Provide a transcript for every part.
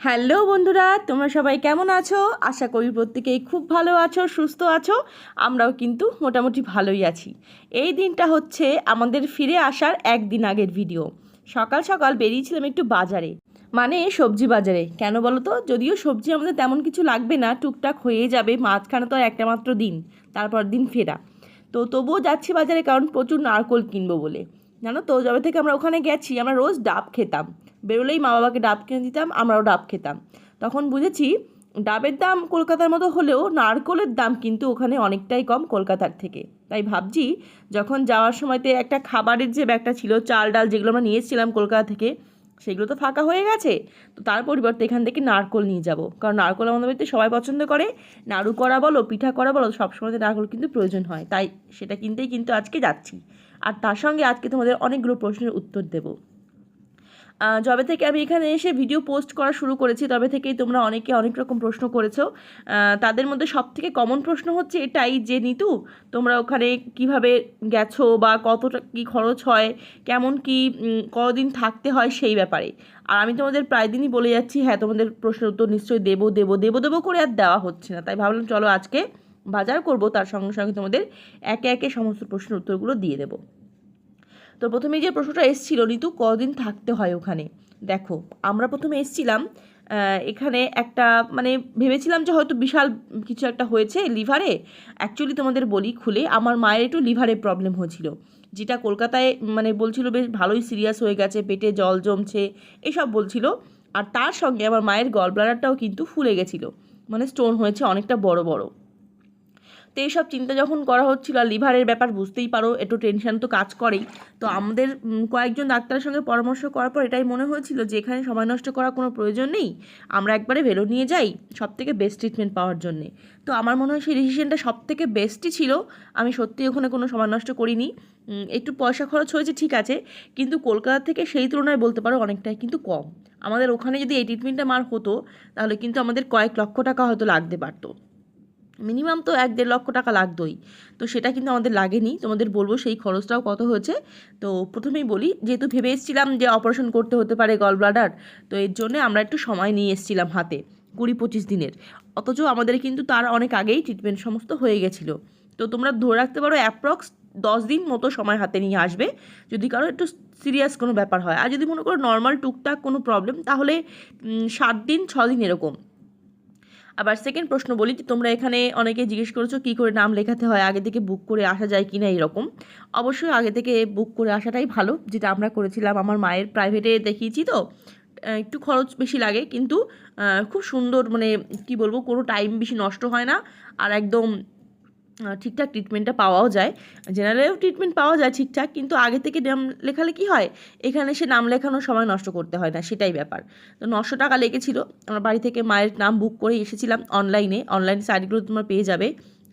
Hello বন্ধুরা, তোমরা সবাই কেমন আছো? আশা করি প্রত্যেকেই খুব ভালো আছো, সুস্থ আছো। আমরাও কিন্তু মোটামুটি ভালোই আছি। এই দিনটা হচ্ছে আমাদের ফিরে আসার একদিন আগের ভিডিও সকাল সকাল বেরিয়েছিলাম একটু বাজারে। মানে সবজি বাজারে। কেন বলো তো যদিও সবজি আমাদের তেমন কিছু লাগবে না, টুকটাক হয়ে যাবে, মাঝখানে তো একটা মাত্র দিন, তারপর দিন ফেরা। তো তবুও যাচ্ছি বাজারে কারণ প্রচুর নারকোল কিনবো বলে। জানো তো, যবে থেকে আমরা ওখানে গেছি, আমরা রোজ ডাব খেতাম। বেরোলেই মা বাবাকে ডাব কিনে দিতাম, আমরাও ডাব খেতাম। তখন বুঝেছি, ডাবের দাম কলকাতার মতো হলেও নারকোলের দাম কিন্তু ওখানে অনেকটাই কম কলকাতার থেকে। তাই ভাবছি, যখন যাওয়ার সময়তে একটা খাবারের যে ব্যাগটা ছিল, চাল ডাল যেগুলো আমরা নিয়েছিলাম কলকাতা থেকে, সেগুলো তো ফাঁকা হয়ে গেছে। তো তার পরিবর্তে এখান থেকে নারকোল নিয়ে যাব। কারণ নারকোল আমাদের বাড়িতে সবাই পছন্দ করে। নাড়ু করা বলো, পিঠা করা বলো সবসময় নারকোল কিন্তু প্রয়োজন হয়। তাই সেটা কিনতেই কিন্তু আজকে যাচ্ছি। আর তার সঙ্গে আজকে তোমাদের অনেকগুলো প্রশ্নের উত্তর দেবো। যবে থেকে আমি এখানে এসে ভিডিও পোস্ট করা শুরু করেছি, তবে থেকেই তোমরা অনেকে অনেক রকম প্রশ্ন করেছ। তাদের মধ্যে সব থেকে কমন প্রশ্ন হচ্ছে এটাই যে, নিতু, তোমরা ওখানে কীভাবে গেছো বা কতটা কী খরচ হয়? কেমন কি কতদিন থাকতে হয়? সেই ব্যাপারে। আর আমি তোমাদের প্রায় দিনই বলে যাচ্ছি হ্যাঁ তোমাদের প্রশ্নের উত্তর নিশ্চয়ই দেবো দেবো দেবো দেবো করে আর দেওয়া হচ্ছে না। তাই ভাবলাম, চলো আজকে বাজার করব, তার সঙ্গে সঙ্গে তোমাদের একে একে সমস্ত প্রশ্নের উত্তরগুলো দিয়ে দেবো। তো প্রথমে যে প্রশ্নটা এসেছিল, ঋতু কদিন থাকতে হয় ওখানে? দেখো, আমরা প্রথমে এসেছিলাম এখানে একটা মানে ভেবেছিলাম যে হয়তো বিশাল কিছু একটা হয়েছে লিভারে। অ্যাকচুয়ালি তোমাদের বলি খুলে, আমার মায়ের একটু লিভারে প্রবলেম হয়েছিল। যেটা কলকাতায় মানে বলছিল বেশ ভালোই সিরিয়াস হয়ে গেছে, পেটে জল জমছে, এসব বলছিল। আর তার সঙ্গে আমার মায়ের গল ব্লাডারটাও কিন্তু ফুলে গেছিল। মানে স্টোন হয়েছে অনেকটা বড় বড়। তো এইসব চিন্তা যখন করা হচ্ছিল, আর লিভারের ব্যাপার বুঝতেই পারো, একটু টেনশন তো কাজ করেই। তো আমাদের কয়েকজন ডাক্তারের সঙ্গে পরামর্শ করার পর এটাই মনে হয়েছিল যে, এখানে সময় নষ্ট করার কোনো প্রয়োজন নেই, আমরা একবারে ভেলো নিয়ে যাই সব থেকে বেস্ট ট্রিটমেন্ট পাওয়ার জন্যে। তো আমার মনে হয় সেই ডিসিশনটা সব থেকে বেস্টই ছিল, আমি সত্যি ওখানে কোনো সময় নষ্ট করিনি। একটু পয়সা খরচ হয়েছে ঠিক আছে, কিন্তু কলকাতা থেকে সেই তুলনায় বলতে পারো অনেকটাই কিন্তু কম। আমাদের ওখানে যদি এই ট্রিটমেন্টটা মার হতো, তাহলে কিন্তু আমাদের কয়েক লক্ষ টাকা হয়তো লাগতে পারতো। মিনিমাম তো এক দেড় লক্ষ টাকা লাগতোই। তো সেটা কিন্তু আমাদের লাগেনি। তোমাদের বলব সেই খরচটাও কত হয়েছে। তো প্রথমেই বলি, যেহেতু ভেবে এসেছিলাম যে অপারেশন করতে হতে পারে গল ব্লাডার তো এর জন্য আমরা একটু সময় নিয়ে এসেছিলাম হাতে, কুড়ি পঁচিশ দিনের। অথচ আমাদের কিন্তু তার অনেক আগেই ট্রিটমেন্ট সমস্ত হয়ে গেছিল। তো তোমরা ধরে রাখতে পারো অ্যাপ্রক্স দশ দিন মতো সময় হাতে নিয়ে আসবে। যদি কারও একটু সিরিয়াস কোনো ব্যাপার হয়। আর যদি মনে করো নর্মাল টুকটাক কোনো প্রবলেম তাহলে সাত দিন, ছ দিন এরকম। আবার সেকেন্ড প্রশ্ন বলি যে, তোমরা এখানে অনেকে জিজ্ঞেস করেছ কি করে নাম লেখাতে হয়, আগে থেকে বুক করে আসা যায় কি না এরকম অবশ্যই আগে থেকে বুক করে আসাটাই ভালো, যেটা আমরা করেছিলাম আমার মায়ের প্রাইভেটে দেখিয়েছি তো। একটু খরচ বেশি লাগে, কিন্তু খুব সুন্দর মানে কি বলব, কোনো টাইম বেশি নষ্ট হয় না। আর একদম ঠিকঠাক ট্রিটমেন্টটা পাওয়াও যায়। জেনারেলেও ট্রিটমেন্ট পাওয়া যায় ঠিকঠাক, কিন্তু আগে থেকে নাম লেখালে কি হয়? এখানে সে নাম লেখানোর সময় নষ্ট করতে হয় না, সেটাই ব্যাপার। তো নশো টাকা লেগেছিল, আমরা বাড়ি থেকে মায়ের নাম বুক করে এসেছিলাম অনলাইনে অনলাইন সাইটগুলো তোমরা পেয়ে যাবে।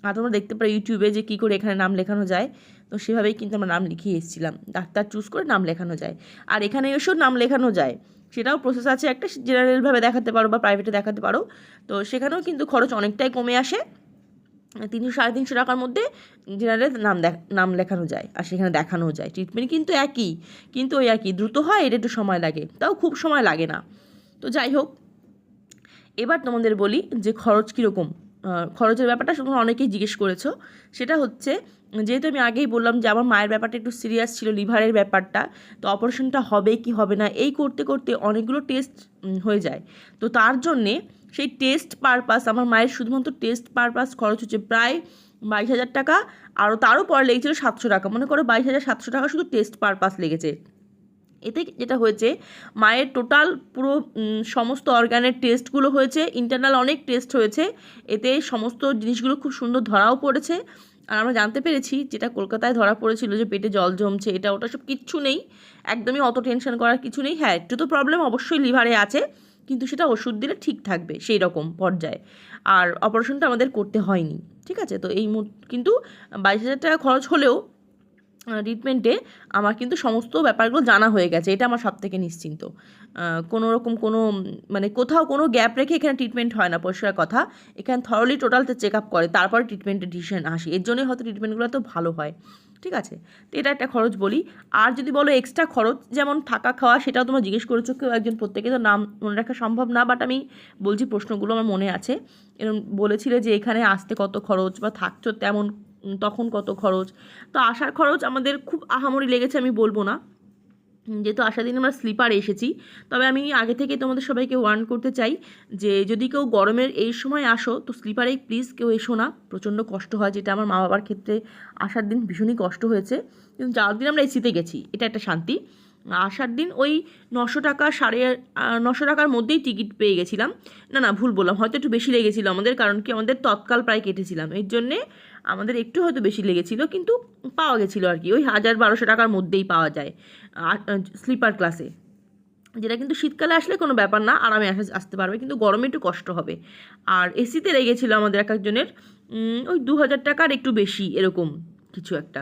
আর তোমরা দেখতে পারো ইউটিউবে যে কী করে এখানে নাম লেখানো যায়। তো সেভাবেই কিন্তু আমরা নাম লিখিয়ে এসেছিলাম। ডাক্তার চুজ করে নাম লেখানো যায়। আর এখানে এসেও নাম লেখানো যায়। সেটাও প্রসেস আছে একটা জেনারেলভাবে দেখাতে পারো বা প্রাইভেটে দেখাতে পারো। তো সেখানেও কিন্তু খরচ অনেকটাই কমে আসে। তিনশো সাড়ে তিনশো টাকার মধ্যে জেনারেল নাম নাম লেখানো যায় আর সেখানে দেখানোও যায়। ট্রিটমেন্ট কিন্তু একই, কিন্তু ওই কি দ্রুত হয় এটা একটু সময় লাগে। তাও খুব সময় লাগে না। তো যাই হোক, এবার তোমাদের বলি যে খরচ কীরকম। খরচের ব্যাপারটা তোমরা অনেকেই জিজ্ঞেস করেছ। সেটা হচ্ছে, যেহেতু আমি আগেই বললাম যে আমার মায়ের ব্যাপারটা একটু সিরিয়াস ছিল লিভারের ব্যাপারটা, তো অপারেশনটা হবে কি হবে না, এই করতে করতে অনেকগুলো টেস্ট হয়ে যায়। তো তার জন্যে সেই টেস্ট পারপাস আমার মায়ের শুধুমাত্র টেস্ট পারপাস খরচ হচ্ছে প্রায় বাইশ হাজার টাকা আরও তারও পরে লেগেছিলো সাতশো টাকা। মনে করো বাইশ হাজার সাতশো টাকা শুধু টেস্ট পারপাস লেগেছে। এতে যেটা হয়েছে, মায়ের টোটাল পুরো সমস্ত অর্গানের টেস্টগুলো হয়েছে ইন্টারনাল অনেক টেস্ট হয়েছে, এতে সমস্ত জিনিসগুলো খুব সুন্দর ধরাও পড়েছে। আর আমরা জানতে পেরেছি, যেটা কলকাতায় ধরা পড়েছিল যে পেটে জল জমছে, এটা ওটা সব কিচ্ছু নেই, একদমই অত টেনশন করার কিছু নেই। হ্যাঁ একটু তো প্রবলেম অবশ্যই লিভারে আছে কিন্তু সেটা ওষুধ দিলে ঠিক থাকবে সেই রকম পর্যায়ে। আর অপারেশনটা আমাদের করতে হয়নি, ঠিক আছে? তো এই কিন্তু বাইশ হাজার টাকা খরচ হলেও ট্রিটমেন্টে আমার কিন্তু সমস্ত ব্যাপারগুলো জানা হয়ে গেছে, এটা আমার সব থেকে নিশ্চিন্ত। কোনো রকম কোনো মানে কোথাও কোনো গ্যাপ রেখে এখানে ট্রিটমেন্ট হয় না, পরিষ্কার কথা। এখানে থরলি টোটালটা চেক আপ করে, তারপরে ট্রিটমেন্টের ডিসিশন আসে। এর জন্যই হয়তো ট্রিটমেন্টগুলো তো ভালো হয়, ঠিক আছে? তো এটা একটা খরচ বলি। আর যদি বলো এক্সট্রা খরচ যেমন থাকা খাওয়া, সেটাও তোমরা জিজ্ঞেস করেছ কেউ একজন প্রত্যেকে, তো নাম মনে রাখা সম্ভব না বাট আমি বলছি প্রশ্নগুলো আমার মনে আছে। এরকম বলেছিলে যে এখানে আসতে কত খরচ বা থাকছো তেমন তখন কত খরচ। তো আসার খরচ আমাদের খুব আহামরি লেগেছে, আমি বলব না। যেহেতু আসার দিন আমরা স্লিপারে এসেছি, তবে আমি আগে থেকে তোমাদের সবাইকে ওয়ার্ন করতে চাই যে, যদি কেউ গরমের এই সময় আসো, তো স্লিপারে প্লিজ কেউ এসো না। প্রচণ্ড কষ্ট হয়, যেটা আমার মা বাবার ক্ষেত্রে আসার দিন ভীষণই কষ্ট হয়েছে। কিন্তু যাওয়ার দিন আমরা এসিতে গেছি, এটা একটা শান্তি। আসার দিন ওই নশো টাকা সাড়ে নশো টাকার মধ্যেই টিকিট পেয়ে গেছিলাম। না না, ভুল বললাম, হয়তো একটু বেশি লেগেছিলো আমাদের, কারণ কি আমাদের তৎকাল প্রায় কেটেছিলাম। এর জন্যে আমাদের একটু হয়তো বেশি লেগেছিলো, কিন্তু পাওয়া গেছিল আর কি। ওই হাজার বারোশো টাকার মধ্যেই পাওয়া যায় স্লিপার ক্লাসে। যেটা কিন্তু শীতকালে আসলে কোনো ব্যাপার না, আরামে আসা, আসতে পারবে, কিন্তু গরমে একটু কষ্ট হবে। আর এসিতে লেগেছিলো আমাদের এক একজনের ওই দু হাজার টাকার একটু বেশি, এরকম কিছু একটা।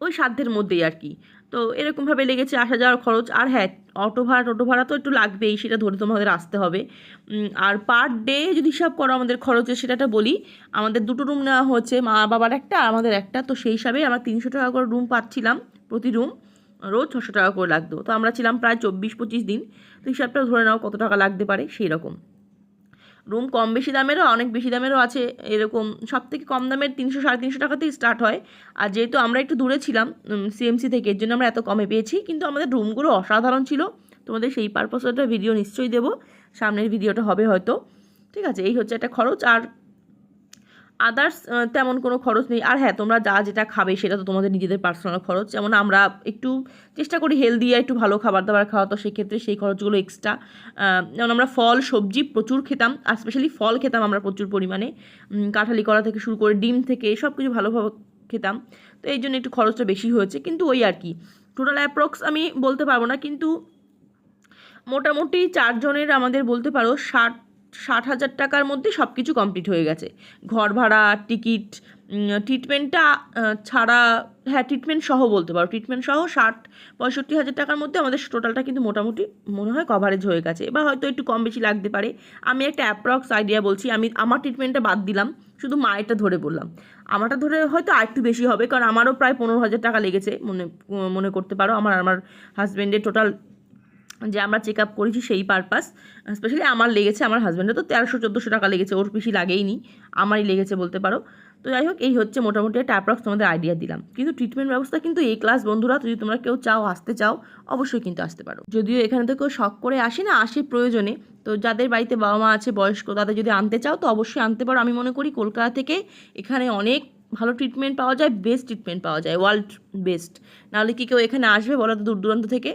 ওই সাধ্যের মধ্যেই আর কি। তো এরকমভাবে লেগেছে আসা যাওয়ার খরচ। আর হ্যাঁ অটো ভাড়া, টোটো ভাড়া তো একটু লাগবেই, সেটা ধরে তোমাদের আসতে হবে। আর পার ডে যদি হিসাব করো আমাদের খরচের সেটাটা বলি, আমাদের দুটো রুম নেওয়া হচ্ছে মা বাবার একটা আমাদের একটা। তো সেই হিসাবে আমরা তিনশো টাকা করে রুম পাচ্ছিলাম প্রতি রুম রোজ ছশো টাকা করে লাগতো। তো আমরা ছিলাম প্রায় চব্বিশ পঁচিশ দিন। তো হিসাবটা ধরে নাও কত টাকা লাগতে পারে সেই রকম রুম কম বেশি দামেরও, অনেক বেশি দামেরও আছে এরকম। সব থেকে কম দামের তিনশো, সাড়ে তিনশো টাকাতেই স্টার্ট হয়। আর যেহেতু আমরা একটু দূরে ছিলাম সিএমসি থেকে, এর জন্য আমরা এত কমে পেয়েছি। কিন্তু আমাদের রুমগুলো অসাধারণ ছিল। তোমাদের সেই পারপাসে একটা ভিডিও নিশ্চয়ই দেবো। সামনের ভিডিওটা হবে হয়তো। ঠিক আছে, এই হচ্ছে একটা খরচ। আর আদার্স তেমন কোনো খরচ নেই। আর হ্যাঁ তোমরা যা যেটা খাবে সেটা তো তোমাদের নিজেদের পার্সোনাল খরচ। যেমন আমরা একটু চেষ্টা করি হেলদি আর একটু ভালো খাবার দাবার খাওয়া, তো সেক্ষেত্রে সেই খরচগুলো এক্সট্রা যেমন আমরা ফল, সবজি প্রচুর খেতাম, আর স্পেশালি ফল খেতাম আমরা প্রচুর পরিমাণে। কাঁঠালি কলা থেকে শুরু করে ডিম থেকে সব কিছু ভালোভাবে খেতাম। তো এই জন্য একটু খরচটা বেশি হয়েছে। কিন্তু ওই আর কি টোটাল অ্যাপ্রক্স আমি বলতে পারব না, কিন্তু মোটামুটি চারজনের আমাদের বলতে পারো ষাট ষাট হাজার টাকার মধ্যে সব কিছু কমপ্লিট হয়ে গেছে। ঘর ভাড়া, টিকিট ট্রিটমেন্টটা ছাড়া হ্যাঁ ট্রিটমেন্ট সহ বলতে পারো। ট্রিটমেন্ট সহ ষাট পঁয়ষট্টি হাজার টাকার মধ্যে আমাদের টোটালটা কিন্তু মোটামুটি মনে হয় কভারেজ হয়ে গেছে। বা হয়তো একটু কম বেশি লাগতে পারে। আমি একটা অ্যাপ্রক্স আইডিয়া বলছি, আমি আমার ট্রিটমেন্টটা বাদ দিলাম, শুধু মায়েরটা ধরে বললাম। আমারটা ধরে হয়তো আর একটু বেশি হবে, কারণ আমারও প্রায় পনেরো হাজার টাকা লেগেছে মনে মনে করতে পারো। আমার আমার হাজব্যান্ডের টোটাল যে আমরা চেক আপ করেছি সেই পারপাস স্পেশালি আমার লেগেছে, আমার হাজব্যান্ডের তো তেরোশো, চোদ্দোশো টাকা লেগেছে, ওর বেশি লাগেইনি, আমারই লেগেছে বলতে পারো। তো যাই হোক, এই হচ্ছে মোটামুটি একটা অ্যাপ্রক্স তোমাদের আইডিয়া দিলাম। কিন্তু ট্রিটমেন্ট ব্যবস্থা কিন্তু এই ক্লাস বন্ধুরা, যদি তোমরা কেউ চাও আসতে চাও, অবশ্যই কিন্তু আসতে পারো। যদিও এখানে তো কেউ শখ করে আসে না, আসে প্রয়োজনে, তো যাদের বাড়িতে বাবা মা আছে, বয়স্ক, তাদের যদি আনতে চাও, তো অবশ্যই আনতে পারো। আমি মনে করি কলকাতা থেকে এখানে অনেক ভালো ট্রিটমেন্ট পাওয়া যায় বেস্ট ট্রিটমেন্ট পাওয়া যায় ওয়ার্ল্ড বেস্ট নাহলে কি কেউ এখানে আসবে বলো তো দূর দূরান্ত থেকে?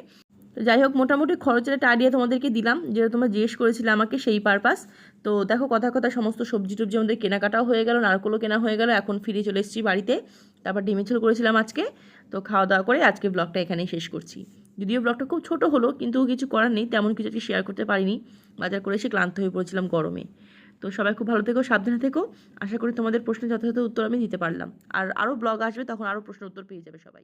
তো যাই হোক, মোটামুটি খরচের একটা আইডিয়া তোমাদেরকে দিলাম, যেটা তোমরা জিজ্ঞেস করেছিলে আমাকে সেই পারপাস তো দেখো, কথা কথা সমস্ত সবজি টবজি আমাদের কেনাকাটাও হয়ে গেল, নারকলও কেনা হয়ে গেল, এখন ফিরে চলে এসেছি বাড়িতে। তারপর ডিমের ঝোল করেছিলাম আজকে, তো খাওয়া দাওয়া করে আজকে ব্লগটা এখানেই শেষ করছি। যদিও ব্লগটা খুব ছোট হলো, কিন্তু কিছু করার নেই, তেমন কিছু আজকে শেয়ার করতে পারিনি। বাজার করে এসে ক্লান্ত হয়ে পড়েছিলাম গরমে। তো সবাই খুব ভালো থেকো, সাবধানে থেকো। আশা করি তোমাদের প্রশ্নের যথাযথ উত্তর আমি দিতে পারলাম। আর আরও ব্লগ আসবে, তখন আরও প্রশ্ন উত্তর পেয়ে যাবে সবাই।